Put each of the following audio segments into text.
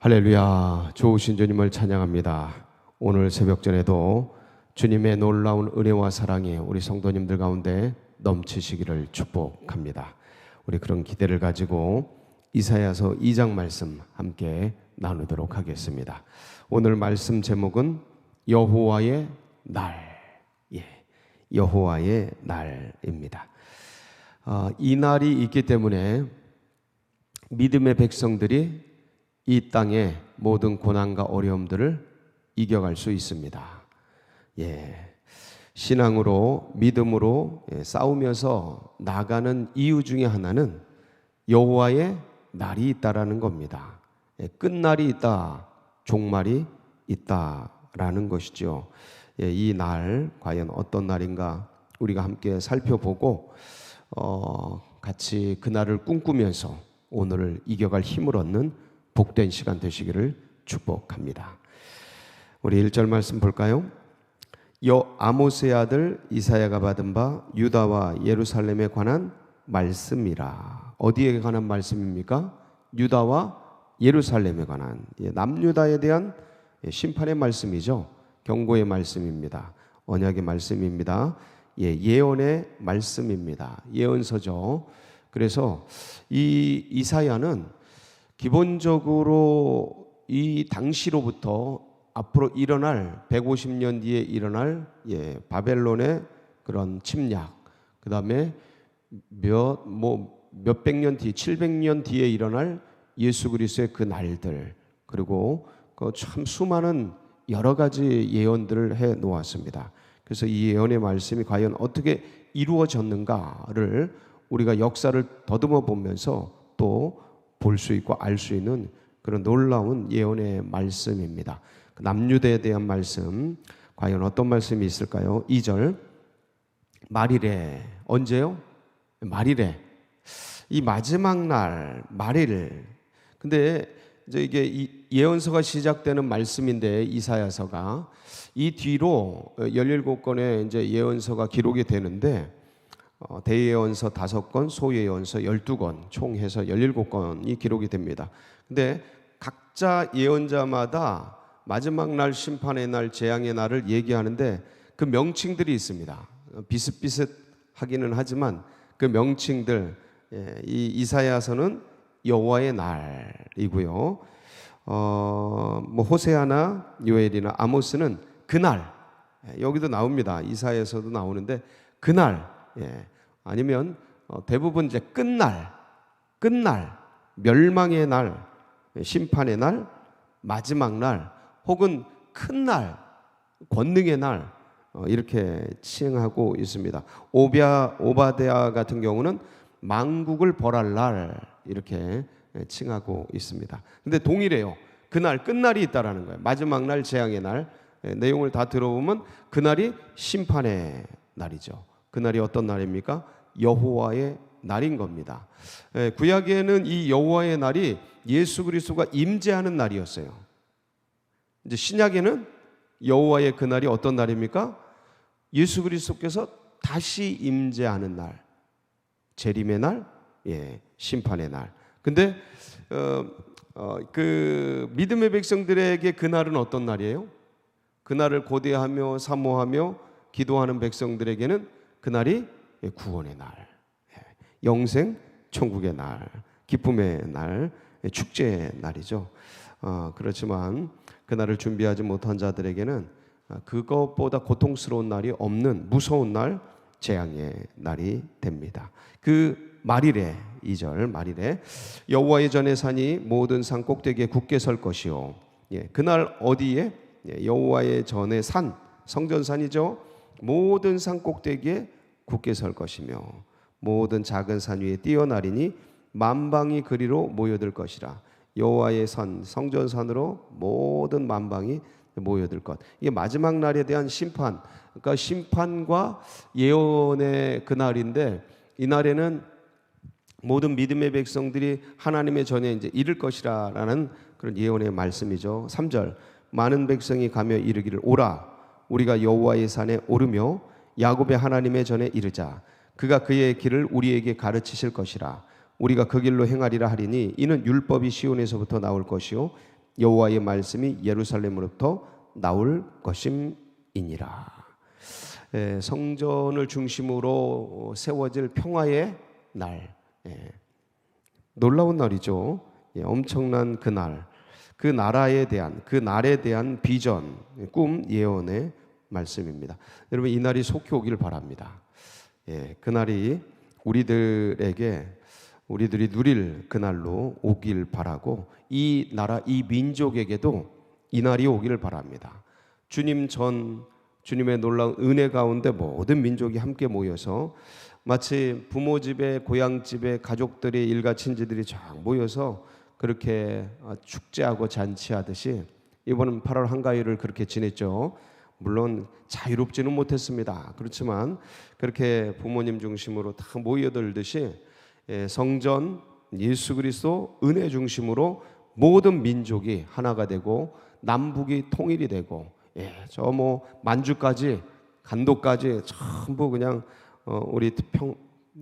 할렐루야. 좋으신 주님을 찬양합니다. 오늘 새벽 전에도 주님의 놀라운 은혜와 사랑이 우리 성도님들 가운데 넘치시기를 축복합니다. 우리 그런 기대를 가지고 이사야서 2장 말씀 함께 나누도록 하겠습니다. 오늘 말씀 제목은 여호와의 날. 예. 여호와의 날입니다. 아, 이 날이 있기 때문에 믿음의 백성들이 이 땅의 모든 고난과 어려움들을 이겨갈 수 있습니다. 예. 신앙으로 믿음으로 예, 싸우면서 나가는 이유 중에 하나는 여호와의 날이 있다라는 겁니다. 예, 끝날이 있다, 종말이 있다라는 것이죠. 예, 이날 과연 어떤 날인가 우리가 함께 살펴보고 어, 같이 그 날을 꿈꾸면서 오늘을 이겨갈 힘을 얻는 복된 시간 되시기를 축복합니다. 우리 1절 말씀 볼까요? 여 아모스의 아들 이사야가 받은 바 유다와 예루살렘에 관한 말씀이라. 어디에 관한 말씀입니까? 유다와 예루살렘에 관한 예, 남유다에 대한 예, 심판의 말씀이죠. 경고의 말씀입니다. 언약의 말씀입니다. 예, 예언의 말씀입니다. 예언서죠. 그래서 이 이사야는 기본적으로 이 당시로부터 앞으로 일어날 150년 뒤에 일어날 예, 바벨론의 그런 침략, 그 다음에 몇 뭐 몇백 년 뒤, 700년 뒤에 일어날 예수 그리스도의 그 날들, 그리고 그 참 수많은 여러 가지 예언들을 해 놓았습니다. 그래서 이 예언의 말씀이 과연 어떻게 이루어졌는가를 우리가 역사를 더듬어 보면서 또 볼 수 있고 알 수 있는 그런 놀라운 예언의 말씀입니다. 그 남유대에 대한 말씀 과연 어떤 말씀이 있을까요? 2절 말이래 언제요? 말이래 이 마지막 날 말일 근데 이제 이게 이 예언서가 시작되는 말씀인데 이사야서가 이 뒤로 17건의 이제 예언서가 기록이 되는데 어, 대예언서 5건, 소예언서 12건, 총 해서 17건이 기록이 됩니다. 근데 각자 예언자마다 마지막 날 심판의 날, 재앙의 날을 얘기하는데 그 명칭들이 있습니다. 비슷비슷하기는 하지만 그 명칭들 예, 이 이사야서는 여호와의 날이고요. 어, 뭐 호세아나 요엘이나 아모스는 그날 예, 여기도 나옵니다. 이사야서도 나오는데 그날 예, 아니면 어, 대부분 이제 끝날, 끝날, 멸망의 날, 예, 심판의 날, 마지막 날, 혹은 큰 날, 권능의 날 어, 이렇게 칭하고 있습니다. 오비아 오바데아 같은 경우는 망국을 벌할 날 이렇게 예, 칭하고 있습니다. 근데 동일해요. 그날 끝날이 있다라는 거예요. 마지막 날 재앙의 날 예, 내용을 다 들어보면 그날이 심판의 날이죠. 그날이 어떤 날입니까? 여호와의 날인 겁니다. 예, 구약에는 이 여호와의 날이 예수 그리스도가 임재하는 날이었어요. 이제 신약에는 여호와의 그 날이 어떤 날입니까? 예수 그리스도께서 다시 임재하는 날, 재림의 날, 예, 심판의 날. 근데 어, 어, 그 믿음의 백성들에게 그 날은 어떤 날이에요? 그 날을 고대하며 사모하며 기도하는 백성들에게는 그날이 구원의 날, 영생 천국의 날, 기쁨의 날, 축제의 날이죠. 어, 그렇지만 그날을 준비하지 못한 자들에게는 그것보다 고통스러운 날이 없는 무서운 날, 재앙의 날이 됩니다. 그 말이래 2절 말이래 여호와의 전에 산이 모든 산 꼭대기에 굳게 설 것이요. 예, 그날 어디에 예, 여호와의 전에 산 성전산이죠. 모든 산 꼭대기에 굳게 설 것이며 모든 작은 산 위에 뛰어나리니 만방이 그리로 모여들 것이라. 여호와의 산 성전산으로 모든 만방이 모여들 것. 이게 마지막 날에 대한 심판. 그러니까 심판과 예언의 그 날인데 이 날에는 모든 믿음의 백성들이 하나님의 전에 이제 이를 것이라라는 그런 예언의 말씀이죠. 3절. 많은 백성이 가며 이르기를 오라 우리가 여호와의 산에 오르며 야곱의 하나님의 전에 이르자 그가 그의 길을 우리에게 가르치실 것이라 우리가 그 길로 행하리라 하리니 이는 율법이 시온에서부터 나올 것이요 여호와의 말씀이 예루살렘으로부터 나올 것임이니라. 예, 성전을 중심으로 세워질 평화의 날, 예, 놀라운 날이죠. 예, 엄청난 그 날, 그 나라에 대한 그 날에 대한 비전, 꿈, 예언의 말씀입니다. 여러분 이 날이 속히 오길 바랍니다. 예, 그 날이 우리들에게 우리들이 누릴 그 날로 오길 바라고 이 나라 이 민족에게도 이 날이 오기를 바랍니다. 주님 전 주님의 놀라운 은혜 가운데 모든 민족이 함께 모여서 마치 부모 집에 고향 집에 가족들이 일가 친지들이 쫙 모여서 그렇게 어, 축제하고 잔치하듯이 이번은 8월 한가위를 그렇게 지냈죠. 물론 자유롭지는 못했습니다. 그렇지만 그렇게 부모님 중심으로 다 모여들듯이 예, 성전 예수 그리스도 은혜 중심으로 모든 민족이 하나가 되고 남북이 통일이 되고 예, 저뭐 만주까지 간도까지 전부 그냥 어, 우리 평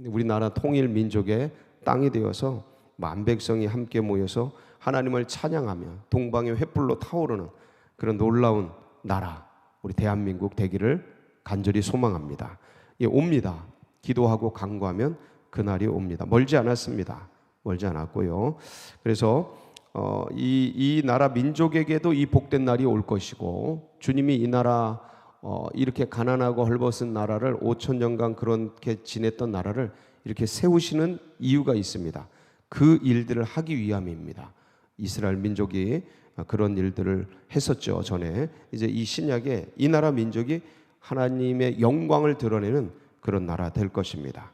우리나라 통일 민족의 땅이 되어서 만 백성이 함께 모여서 하나님을 찬양하며 동방의 횃불로 타오르는 그런 놀라운 나라 우리 대한민국 되기를 간절히 소망합니다. 예, 옵니다. 기도하고 간구하면 그날이 옵니다. 멀지 않았습니다. 멀지 않았고요. 그래서 어, 이, 이 나라 민족에게도 이 복된 날이 올 것이고 주님이 이 나라 어, 이렇게 가난하고 헐벗은 나라를 5천 년간 그렇게 지냈던 나라를 이렇게 세우시는 이유가 있습니다. 그 일들을 하기 위함입니다. 이스라엘 민족이 그런 일들을 했었죠 전에 이제 이 신약에 이 나라 민족이 하나님의 영광을 드러내는 그런 나라 될 것입니다.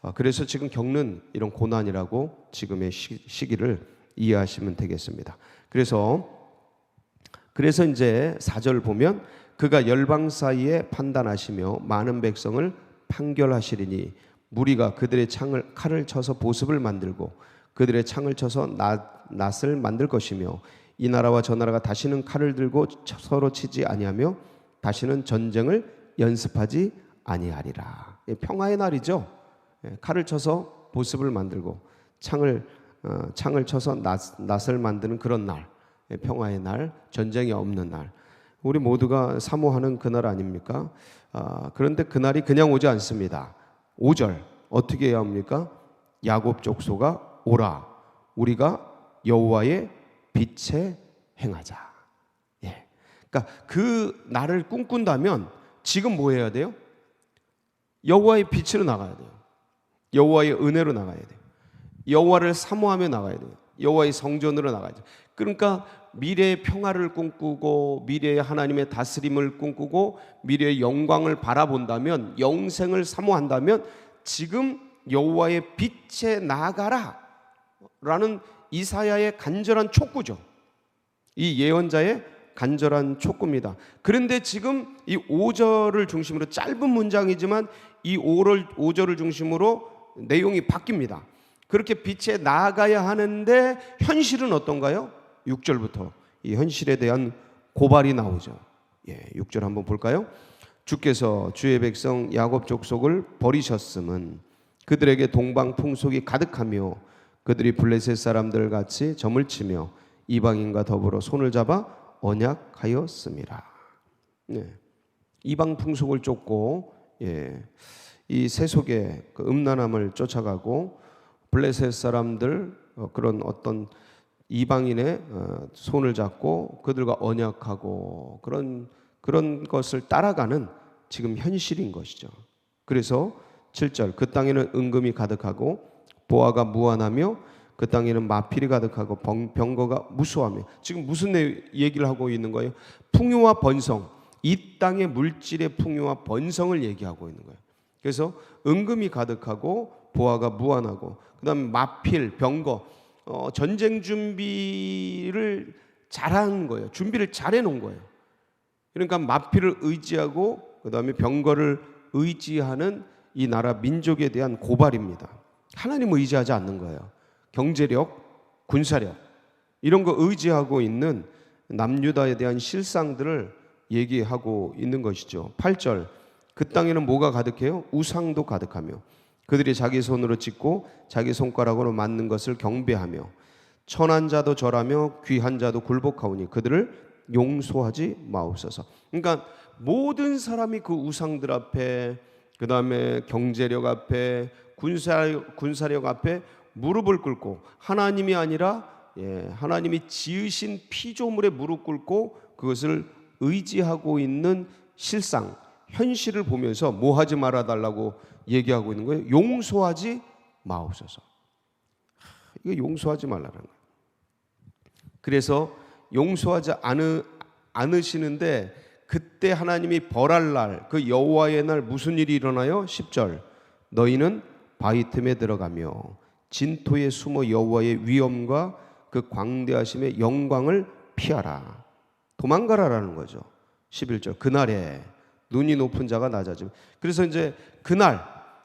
어, 그래서 지금 겪는 이런 고난이라고 지금의 시, 시기를 이해하시면 되겠습니다. 그래서 그래서 이제 사절 보면 그가 열방 사이에 판단하시며 많은 백성을 판결하시리니 무리가 그들의 창을 칼을 쳐서 보습을 만들고 그들의 창을 쳐서 낫, 낫을 만들 것이며 이 나라와 저 나라가 다시는 칼을 들고 서로 치지 아니하며 다시는 전쟁을 연습하지 아니하리라. 예, 평화의 날이죠. 예, 칼을 쳐서 보습을 만들고 창을 어, 창을 쳐서 낫, 낫을 만드는 그런 날, 예, 평화의 날, 전쟁이 없는 날. 우리 모두가 사모하는 그날 아닙니까? 아, 그런데 그날이 그냥 오지 않습니다. 5절 어떻게 해야 합니까? 야곱 족소가 오라. 우리가 여호와의 빛에 행하자. 예. 그러니까 그 날을 꿈꾼다면 지금 뭐 해야 돼요? 여호와의 빛으로 나가야 돼요. 여호와의 은혜로 나가야 돼요. 여호와를 사모하며 나가야 돼요. 여호와의 성전으로 나가야 돼요. 그러니까 미래의 평화를 꿈꾸고 미래의 하나님의 다스림을 꿈꾸고 미래의 영광을 바라본다면 영생을 사모한다면 지금 여호와의 빛에 나가라 라는 이사야의 간절한 촉구죠. 이 예언자의 간절한 촉구입니다. 그런데 지금 이 5절을 중심으로 짧은 문장이지만 이 5절, 5절을 중심으로 내용이 바뀝니다. 그렇게 빛에 나아가야 하는데 현실은 어떤가요? 6절부터 이 현실에 대한 고발이 나오죠. 예, 6절 한번 볼까요? 주께서 주의 백성 야곱 족속을 버리셨음은 그들에게 동방 풍속이 가득하며 그들이 블레셋 사람들 같이 점을 치며 이방인과 더불어 손을 잡아 언약하였습니다. 네. 이방 풍속을 쫓고 예. 이 세속의 그 음란함을 쫓아가고 블레셋 사람들 어, 그런 어떤 이방인의 어, 손을 잡고 그들과 언약하고 그런 그런 것을 따라가는 지금 현실인 것이죠. 그래서 7절 그 땅에는 은금이 가득하고 보아가 무한하며 그 땅에는 마필이 가득하고 병거가 무수하며 지금 무슨 얘기를 하고 있는 거예요? 풍요와 번성 이 땅의 물질의 풍요와 번성을 얘기하고 있는 거예요. 그래서 은금이 가득하고 보아가 무한하고 그다음에 마필 병거 어, 전쟁 준비를 잘한 거예요. 준비를 잘해 놓은 거예요. 그러니까 마필을 의지하고 그다음에 병거를 의지하는 이 나라 민족에 대한 고발입니다. 하나님 의지하지 않는 거예요. 경제력, 군사력 이런 거 의지하고 있는 남유다에 대한 실상들을 얘기하고 있는 것이죠. 8절 그 땅에는 뭐가 가득해요? 우상도 가득하며 그들이 자기 손으로 짓고 자기 손가락으로 만든 것을 경배하며 천한 자도 절하며 귀한 자도 굴복하오니 그들을 용서하지 마옵소서. 그러니까 모든 사람이 그 우상들 앞에 그 다음에 경제력 앞에 군사 군사력 앞에 무릎을 꿇고 하나님이 아니라 예, 하나님이 지으신 피조물에 무릎 꿇고 그것을 의지하고 있는 실상 현실을 보면서 뭐 하지 말아 달라고 얘기하고 있는 거예요. 용서하지 마옵소서. 이거 용서하지 말라는 거예요. 그래서 용서하지 않으, 않으시는데 그때 하나님이 벌할 날, 그 여호와의 날 무슨 일이 일어나요? 10절. 너희는 바위 틈에 들어가며 진토에 숨어 여호와의 위엄과 그 광대하심의 영광을 피하라. 도망가라라는 거죠. 11절. 그날에 눈이 높은 자가 낮아짐. 그래서 이제 그날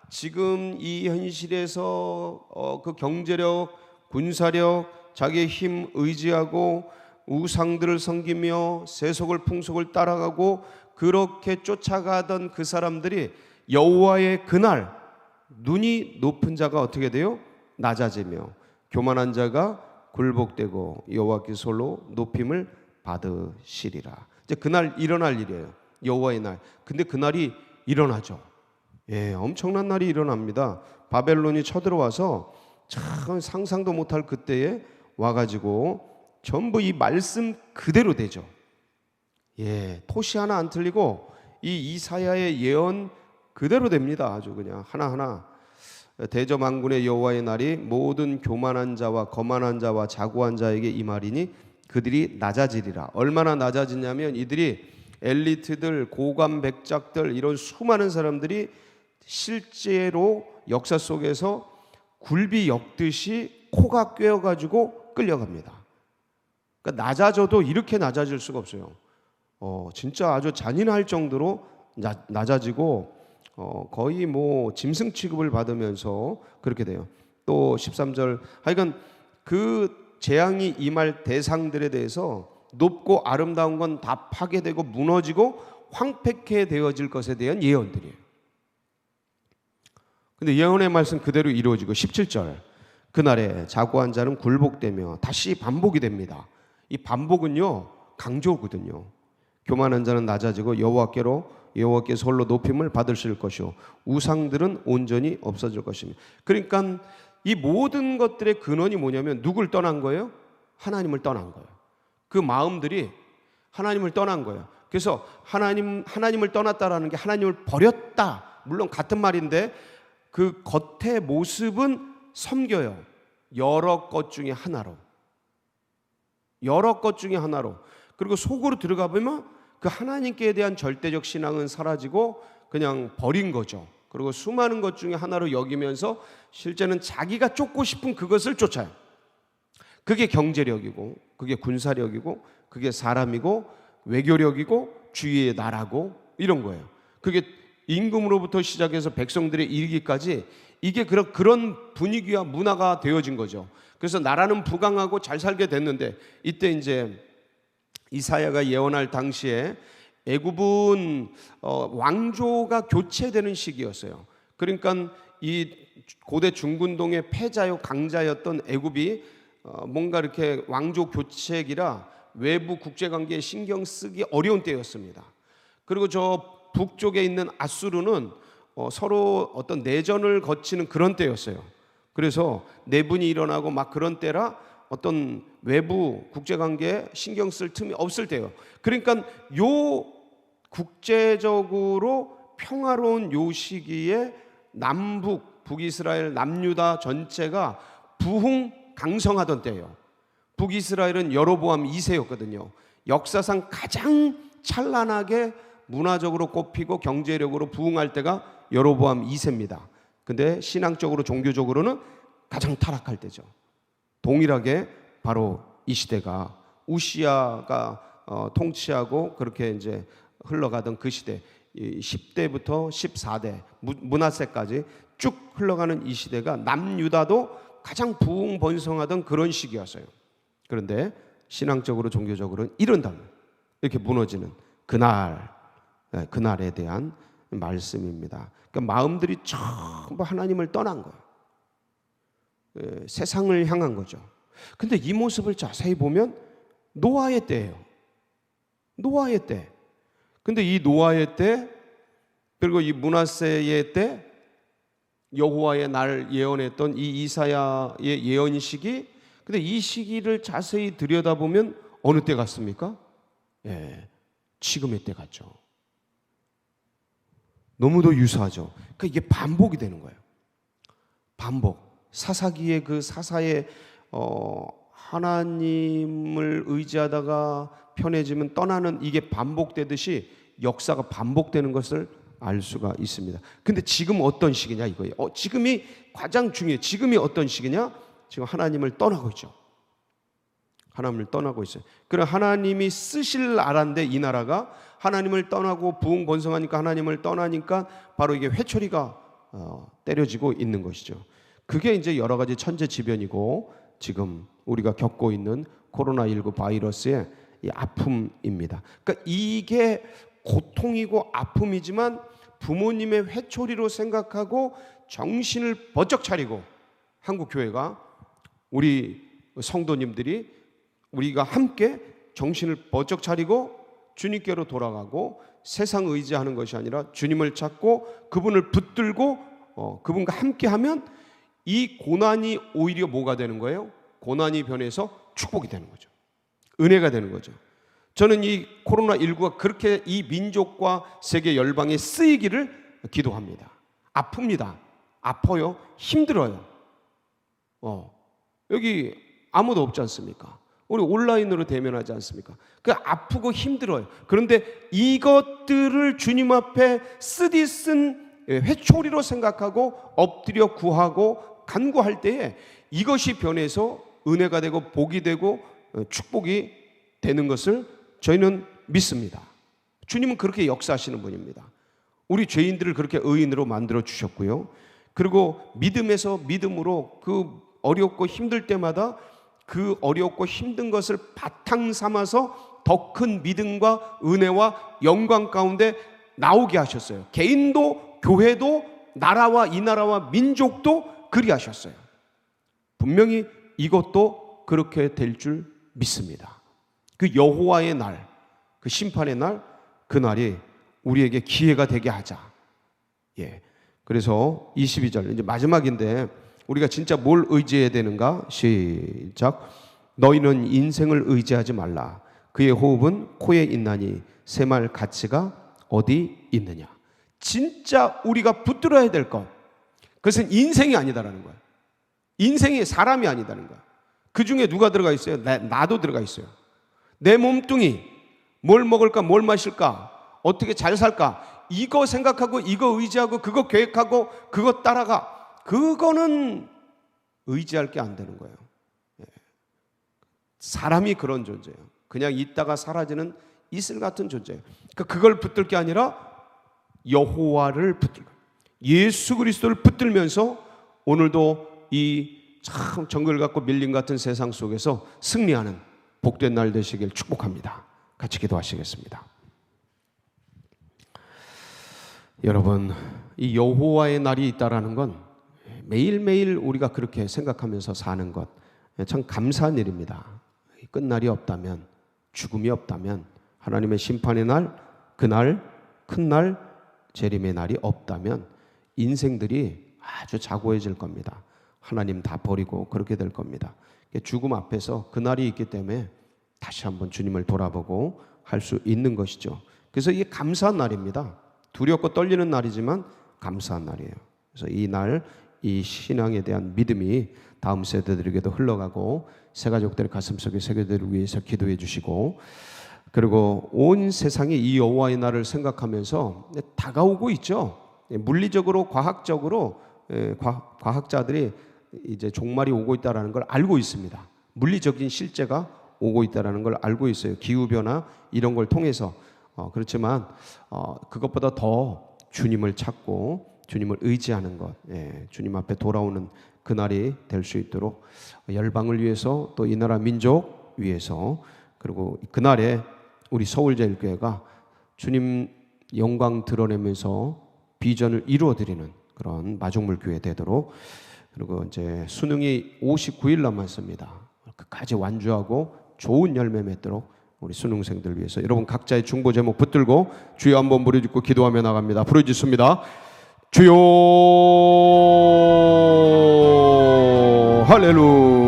지금 이 현실에서 어, 그 경제력, 군사력, 자기의 힘 의지하고 우상들을 섬기며 세속을 풍속을 따라가고 그렇게 쫓아가던 그 사람들이 여호와의 그날 눈이 높은 자가 어떻게 돼요? 낮아지며 교만한 자가 굴복되고 여호와께 솔로 높임을 받으시리라. 이제 그날 일어날 일이에요. 여호와의 날. 근데 그날이 일어나죠. 예, 엄청난 날이 일어납니다. 바벨론이 쳐들어와서 참 상상도 못할 그때에 와가지고 전부 이 말씀 그대로 되죠. 예, 토시 하나 안 틀리고 이 이사야의 예언 그대로 됩니다. 아주 그냥 하나하나 대저 만군의 여호와의 날이 모든 교만한 자와 거만한 자와 자고한 자에게 이 말이니 그들이 낮아지리라. 얼마나 낮아지냐면 이들이 엘리트들, 고관 백작들 이런 수많은 사람들이 실제로 역사 속에서 굴비 엮듯이 코가 꿰어 가지고 끌려갑니다. 그러니까 낮아져도 이렇게 낮아질 수가 없어요. 어, 진짜 아주 잔인할 정도로 낮, 낮아지고 어, 거의 뭐 짐승 취급을 받으면서 그렇게 돼요. 또 13절 하여간 그 재앙이 임할 대상들에 대해서 높고 아름다운 건 다 파괴되고 무너지고 황폐케 되어질 것에 대한 예언들이에요. 근데 예언의 말씀 그대로 이루어지고 17절 그날에 자고한 자는 굴복되며 다시 반복이 됩니다. 이 반복은요 강조거든요. 교만한 자는 낮아지고 여호와께로 여호와께 홀로 높임을 받으실 것이요 우상들은 온전히 없어질 것입니다. 그러니까 이 모든 것들의 근원이 뭐냐면 누굴 떠난 거예요? 하나님을 떠난 거예요. 그 마음들이 하나님을 떠난 거예요. 그래서 하나님 하나님을 떠났다라는 게 하나님을 버렸다. 물론 같은 말인데 그 겉의 모습은 섬겨요. 여러 것 중에 하나로. 여러 것 중에 하나로. 그리고 속으로 들어가 보면 그 하나님께 대한 절대적 신앙은 사라지고 그냥 버린 거죠. 그리고 수많은 것 중에 하나로 여기면서 실제는 자기가 쫓고 싶은 그것을 쫓아요. 그게 경제력이고, 그게 군사력이고, 그게 사람이고, 외교력이고, 주위의 나라고, 이런 거예요. 그게 임금으로부터 시작해서 백성들의 이르기까지 이게 그런, 그런 분위기와 문화가 되어진 거죠. 그래서 나라는 부강하고 잘 살게 됐는데 이때 이제 이사야가 예언할 당시에 애굽은 어, 왕조가 교체되는 시기였어요. 그러니까 이 고대 중군동의 패자요 강자였던 애굽이 어, 뭔가 이렇게 왕조 교체기라 외부 국제 관계에 신경 쓰기 어려운 때였습니다. 그리고 저 북쪽에 있는 아수르는 어, 서로 어떤 내전을 거치는 그런 때였어요. 그래서 내분이 일어나고 막 그런 때라 어떤 외부 국제 관계에 신경 쓸 틈이 없을 때요. 그러니까 요 국제적으로 평화로운 요 시기에 남북 북이스라엘 남유다 전체가 부흥 강성하던 때예요. 북이스라엘은 여로보암 2세였거든요. 역사상 가장 찬란하게 문화적으로 꼽히고 경제력으로 부흥할 때가 여로보암 2세입니다. 근데 신앙적으로 종교적으로는 가장 타락할 때죠. 동일하게 바로 이 시대가 우시아가 어, 통치하고 그렇게 이제 흘러가던 그 시대 10대부터 14대 문하세까지 쭉 흘러가는 이 시대가 남유다도 가장 부흥 번성하던 그런 시기였어요. 그런데 신앙적으로 종교적으로는 이런다 이렇게 무너지는 그날 네, 그날에 대한 말씀입니다. 그러니까 마음들이 전부 하나님을 떠난 거예요. 예, 세상을 향한 거죠. 근데 이 모습을 자세히 보면 노아의 때예요. 노아의 때. 근데 이 노아의 때 그리고 이 문하세의 때 여호와의 날 예언했던 이 이사야의 예언 시기 근데 이 시기를 자세히 들여다보면 어느 때 같습니까? 예. 지금의 때 같죠. 너무도 유사하죠. 그러니까 이게 반복이 되는 거예요. 반복. 사사기의 그 사사의 어 하나님을 의지하다가 편해지면 떠나는 이게 반복되듯이 역사가 반복되는 것을 알 수가 있습니다. 근데 지금 어떤 시기냐 이거예요. 어, 지금이 가장 중요해. 지금이 어떤 시기냐? 지금 하나님을 떠나고 있죠. 하나님을 떠나고 있어요. 그럼 하나님이 쓰실 나라인데 이 나라가 하나님을 떠나고 부흥 번성하니까 하나님을 떠나니까 바로 이게 회초리가 어, 때려지고 있는 것이죠. 그게 이제 여러 가지 천재지변이고 지금 우리가 겪고 있는 코로나19 바이러스의 이 아픔입니다. 그러니까 이게 고통이고 아픔이지만 부모님의 회초리로 생각하고 정신을 번쩍 차리고 한국 교회가 우리 성도님들이 우리가 함께 정신을 번쩍 차리고 주님께로 돌아가고 세상 의지하는 것이 아니라 주님을 찾고 그분을 붙들고 어, 그분과 함께하면 이 고난이 오히려 뭐가 되는 거예요? 고난이 변해서 축복이 되는 거죠. 은혜가 되는 거죠. 저는 이 코로나 19가 그렇게 이 민족과 세계 열방에 쓰이기를 기도합니다. 아픕니다. 아파요. 힘들어요. 어, 여기 아무도 없지 않습니까? 우리 온라인으로 대면하지 않습니까? 그 아프고 힘들어요. 그런데 이것들을 주님 앞에 쓰디 쓴 회초리로 생각하고 엎드려 구하고 간구할 때에 이것이 변해서 은혜가 되고 복이 되고 어, 축복이 되는 것을 저희는 믿습니다. 주님은 그렇게 역사하시는 분입니다. 우리 죄인들을 그렇게 의인으로 만들어 주셨고요. 그리고 믿음에서 믿음으로 그 어렵고 힘들 때마다 그 어렵고 힘든 것을 바탕 삼아서 더 큰 믿음과 은혜와 영광 가운데 나오게 하셨어요. 개인도 교회도 나라와 이 나라와 민족도 그리하셨어요. 분명히 이것도 그렇게 될 줄 믿습니다. 그 여호와의 날, 그 심판의 날, 그 날이 우리에게 기회가 되게 하자. 예. 그래서 22절 이제 마지막인데 우리가 진짜 뭘 의지해야 되는가? 시작. 너희는 인생을 의지하지 말라. 그의 호흡은 코에 있나니 새 말 가치가 어디 있느냐? 진짜 우리가 붙들어야 될 것. 그것은 인생이 아니다라는 거야. 인생이 사람이 아니다는 거야. 그 중에 누가 들어가 있어요? 나, 나도 들어가 있어요. 내 몸뚱이 뭘 먹을까, 뭘 마실까, 어떻게 잘 살까 이거 생각하고 이거 의지하고 그거 계획하고 그거 따라가 그거는 의지할 게 안 되는 거예요. 예. 사람이 그런 존재예요. 그냥 있다가 사라지는 이슬 같은 존재예요. 그러니까 그걸 붙들 게 아니라 여호와를 붙들고 예 수 그리스도를 붙들면서 오늘도 이 참 정글 같고 밀림 같은 세상 속에서 승리하는 복된 날 되시길 축복합니다. 같이 기도하시겠습니다. 여러분, 이 여호와의 날이 있다라는 건 매일매일 우리가 그렇게 생각하면서 사는 것 참 감사한 일입니다. 끝날이 없다면 죽음이 없다면 하나님의 심판의 날, 그날 큰 날, 재림의 날이 없다면 인생들이 아주 자고해질 겁니다. 하나님 다 버리고 그렇게 될 겁니다. 죽음 앞에서 그날이 있기 때문에 다시 한번 주님을 돌아보고 할 수 있는 것이죠. 그래서 이게 감사한 날입니다. 두렵고 떨리는 날이지만 감사한 날이에요. 그래서 이 날, 이 신앙에 대한 믿음이 다음 세대들에게도 흘러가고 새 가족들의 가슴속에 새겨들을 위해서 기도해 주시고 그리고 온 세상이 이 여호와의 날을 생각하면서 다가오고 있죠. 물리적으로 과학적으로 예, 과학자들이 이제 종말이 오고 있다라는 걸 알고 있습니다. 물리적인 실제가 오고 있다라는 걸 알고 있어요. 기후 변화 이런 걸 통해서 어, 그렇지만 어, 그것보다 더 주님을 찾고 주님을 의지하는 것, 예, 주님 앞에 돌아오는 그 날이 될 수 있도록 열방을 위해서 또 이 나라 민족 위해서 그리고 그 날에 우리 서울제일교회가 주님 영광 드러내면서 비전을 이루어 드리는 그런 마중물 교회 되도록 그리고 이제 수능이 59일 남았습니다. 끝까지 완주하고 좋은 열매 맺도록 우리 수능생들 위해서 여러분 각자의 중보 제목 붙들고 주여 한번 부르짖고 기도하며 나갑니다. 부르짖습니다. 주여 할렐루야